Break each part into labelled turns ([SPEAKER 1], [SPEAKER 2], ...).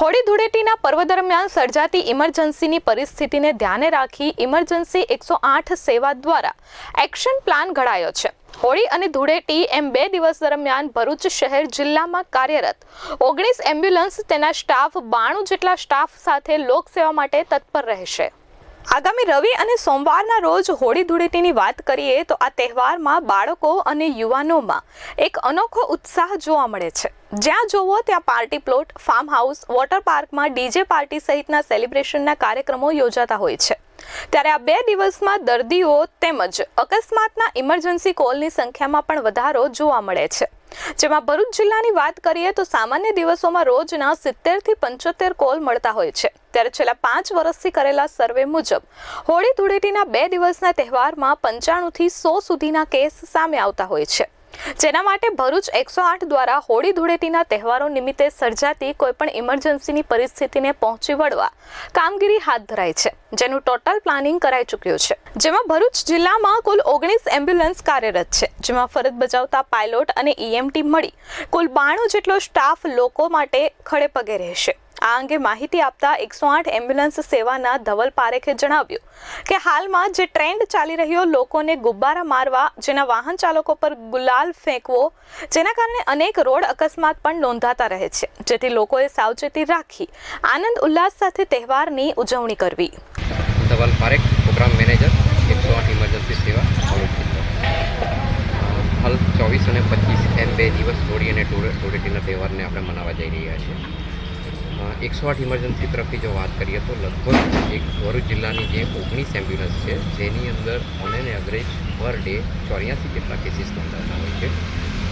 [SPEAKER 1] હોળી ધૂળેટીના પર્વ દરમિયાન સર્જાતી ઇમરજન્સીની પરિસ્થિતિને ધ્યાને રાખી ઇમરજન્સી એકસો આઠ સેવા દ્વારા એક્શન પ્લાન ઘડાયો છે. હોળી અને ધૂળેટી એમ બે દિવસ દરમિયાન ભરૂચ શહેર જિલ્લામાં કાર્યરત. ઓગણીસ એમ્બ્યુલન્સ તેના સ્ટાફ, બાણું જેટલા સ્ટાફ સાથે લોકસેવા માટે તત્પર રહેશે. આગામી રવિ અને સોમવારના રોજ હોળી ધૂળેટીની વાત કરીએ તો આ તહેવારમાં બાળકો અને યુવાનોમાં એક અનોખો ઉત્સાહ જોવા મળે છે. જ્યાં જોવો ત્યાં party plot farm house water પાર્કમાં ડીજે પાર્ટી સહિતના સેલિબ્રેશનના કાર્યક્રમો યોજાતા હોય છે. ત્યારે આ બે દિવસમાં દર્દીઓ તેમજ અકસ્માતના ઇમરજન્સી કોલની સંખ્યામાં પણ વધારો જોવા મળે છે. જેમાં ભરૂચ જિલ્લાની વાત કરીએ તો સામાન્ય દિવસોમાં રોજના સિત્તેરથી પંચોતેર કોલ મળતા હોય છે. ત્યારે છેલ્લા પાંચ વર્ષથી કરેલા સર્વે મુજબ હોળી ધૂળેટીના બે દિવસના તહેવારમાં પંચાણુંથી સો સુધીના કેસ સામે આવતા હોય છે. જેના માટે ભરૂચ એકસો આઠ દ્વારા હોળી ધૂળેટીના તહેવારો નિમિત્તે સર્જાતી કોઈપણ ઇમરજન્સીની પરિસ્થિતિને પહોંચી વળવા કામગીરી હાથ ધરાઈ છે, જેનું ટોટલ પ્લાનિંગ કરાઈ ચૂક્યું છે. જેમાં ભરૂચ જિલ્લામાં કુલ ઓગણીસ એમ્બ્યુલન્સ કાર્યરત છે, જેમાં ફરજ બજાવતા પાયલોટ અને ઈએમટી મળી કુલ બાણું જેટલો સ્ટાફ લોકો માટે ખડે પગે રહેશે. આ અંગે માહિતી આપતા એકસો આઠ એમ્બ્યુલન્સ સેવાના ધવલ પારેખે જણાવ્યું કે હાલમાં જે ટ્રેન્ડ ચાલી રહ્યો લોકોને ગુબ્બારા મારવા, જેના વાહન ચાલકો પર ગુલાલ ફેંકવો, જેના કારણે અનેક રોડ અકસ્માત પણ નોંધાતા રહે છે. જેથી લોકોએ સાવચેતી રાખી આનંદ ઉલ્લાસ સાથે તહેવારની ઉજવણી કરવી.
[SPEAKER 2] ધવલ પારેખ, પ્રોગ્રામ મેનેજર, એકસો આઠ ઇમરજન્સી સેવા જિલ્લો. હાલ ચોવીસ અને પચીસ એમ બે દિવસ હોળી અને ધૂળે- ધૂળેટીના તહેવારને આપણે મનાવવા જઈ રહ્યા છીએ એકસો આઠ ઇમરજન્સી તરફથી જો વાત કરીએ તો લગભગ એક ભરૂચ જિલ્લાની જે ઓગણીસ એમ્બ્યુલન્સ છે, જેની અંદર ઓન એન એવરેજ પર ડે ચોર્યાસી જેટલા કેસીસ નોંધાતા હોય છે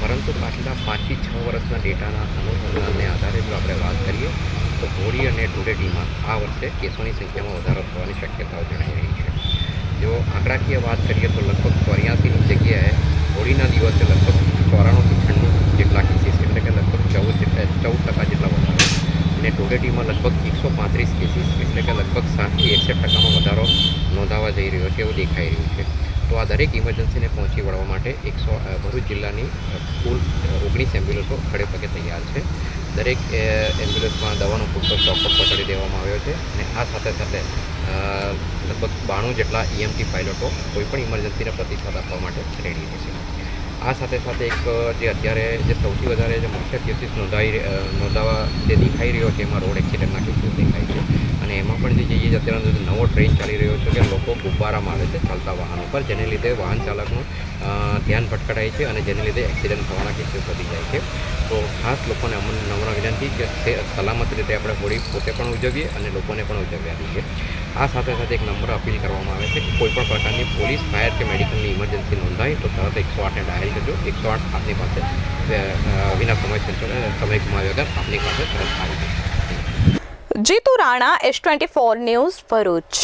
[SPEAKER 2] પરંતુ પાછલા પાંચથી છ વર્ષના ડેટાના અનુસંધાનને આધારે જો આપણે વાત કરીએ તો હોળી અને ધૂળેટીમાં આ વર્ષે કેસોની સંખ્યામાં વધારો થવાની શક્યતાઓ જણાઈ રહી છે. જો આંકડાકીય વાત કરીએ તો લગભગ ચોર્યાસીની જગ્યાએ હોળીના દિવસે લગભગ ચોરાણુંથી છન્નું જેટલા કેસીસ એટલે કે લગભગ ચૌદ જેટલા, ચૌદ ટકા જેટલા વધારો. અને ધૂળેટીમાં લગભગ એકસો પાંત્રીસ કેસીસ એટલે કે લગભગ સાતથી એકસઠ ટકાનો વધારો નોંધાવા જઈ રહ્યો છે એવું દેખાઈ રહ્યું છે. તો આ દરેક ઇમરજન્સીને પહોંચી વળવા માટે એકસો, ભરૂચ જિલ્લાની કુલ ઓગણીસ એમ્બ્યુલન્સો ખડેપગે તૈયાર છે. દરેક એમ્બ્યુલન્સમાં દવાનો પૂરતો સ્ટોકઅપ પહોંચાડી દેવામાં આવ્યો છે અને આ સાથે સાથે લગભગ બાણું જેટલા ઈએમટી પાયલોટો કોઈપણ ઇમરજન્સીને પ્રતિસાદ આપવા માટે રેડી રહેશે આ સાથે સાથે એક જે અત્યારે જે સૌથી વધારે જે મુખ્ય કેસીસ નોંધાઈ નોંધાવા જે દેખાઈ રહ્યો છે, એમાં રોડ એક્સિડન્ટના કેસીસ દેખાય છે. અને એમાં પણ જે જઈએ અત્યારે નવો ટ્રેન્ડ ચાલી રહ્યો છે, કે લોકો ગુબ્બારા મારે છે, ચાલતા વાહનો પર, જેને લીધે વાહન ચાલકનું ધ્યાન ભટકડાય છે અને જેને લીધે એક્સિડન્ટ થવાના કેસીસ વધી જાય છે. તો ખાસ લોકોને અમને નમ્ર વિનંતી કે સલામત રીતે આપણે હોળી પોતે પણ ઉજવીએ અને લોકોને પણ ઉજવ્યા દઈએ આ સાથે સાથે એક નંબર અપીલ કરવામાં આવે છે કે કોઈપણ પ્રકારની પોલીસ, ફાયર કે મેડિકલની ઇમરજન્સી નોંધાય તો તરત એકસો આઠને ડાયલ કરજો. એકસો આઠ આપની પાસે વિના સમય સમય ગુમાવ્યા વગર આપની પાસે તરત આવી જશે.
[SPEAKER 1] Jitu Rana S twenty four news Bharuch.